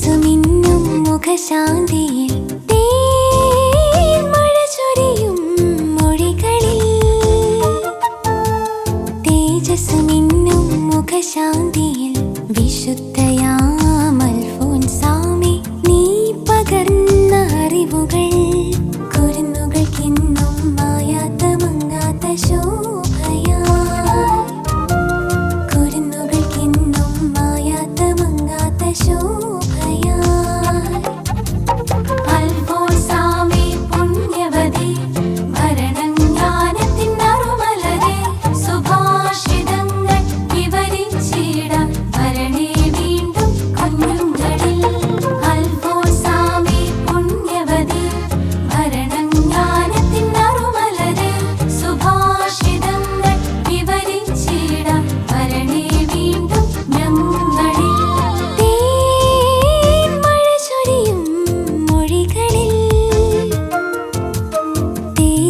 മനസ്സുമിന്നും മുഖശാന്തിയിൽ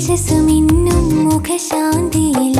തേജസ് മിന്നും മുഖശാന്തിയിൽ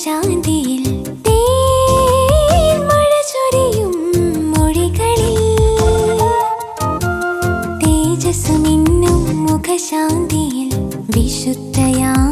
മുഖശാന്തിയിൽ തേൻ മഴ ചൊരിയും മൊഴികളിൽ. തേജസ്സു മുഖശാന്തിയിൽ വിശുദ്ധയാമൽഫോൻസാമി